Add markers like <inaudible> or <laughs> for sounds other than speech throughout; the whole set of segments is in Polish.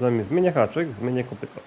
Zamiast zmienię haczyk, zmienię kopyto.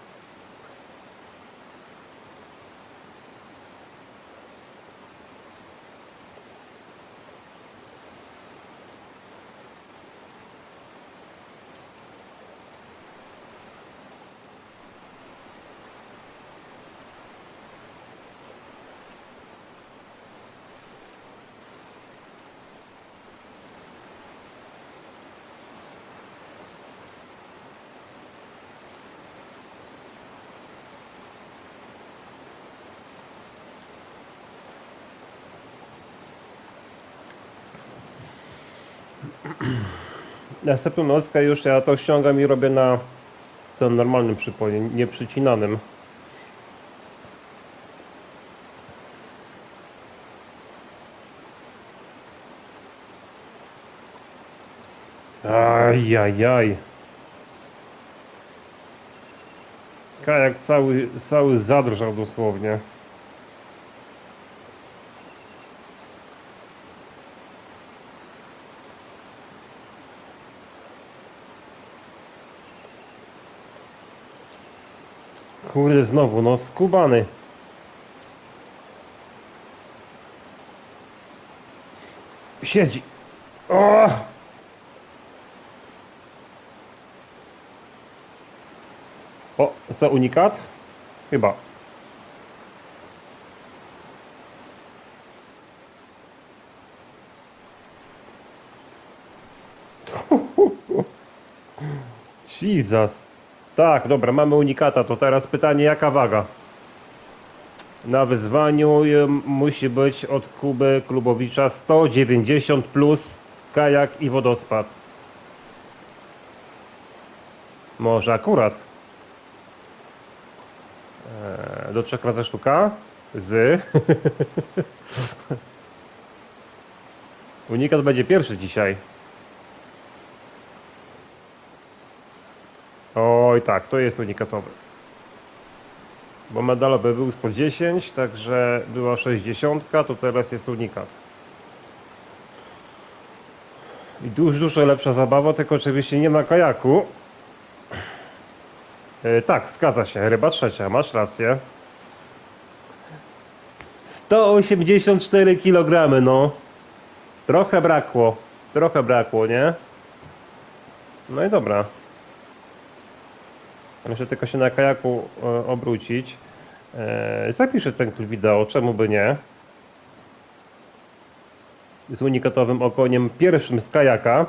<clears throat> Następną nockę już ja to ściągam i robię na tym normalnym przyponie, nieprzycinanym. Ajajaj. Kajak cały, cały zadrżał dosłownie. Kurde, znowu, no skubany. Siedzi. O! O, co unikat? Chyba. <laughs> Jesus. Tak, dobra, mamy unikata. To teraz pytanie, jaka waga? Na wyzwaniu musi być od Kuby Klubowicza 190 plus kajak i wodospad. Może akurat. Eee, do trzech razy sztuka. Z. <laughs> Unikat będzie pierwszy dzisiaj. Oj tak, to jest unikatowy. Bo medalowy był 110, także była 60, to teraz jest unikat. I dużo, dużo lepsza zabawa, tylko oczywiście nie na kajaku. E, tak, zgadza się, ryba trzecia, masz rację. 184 kg, no. Trochę brakło, trochę brakło, nie? No i dobra. Muszę tylko się na kajaku e, obrócić. E, zapiszę ten klip wideo, czemu by nie. Z unikatowym okoniem pierwszym z kajaka.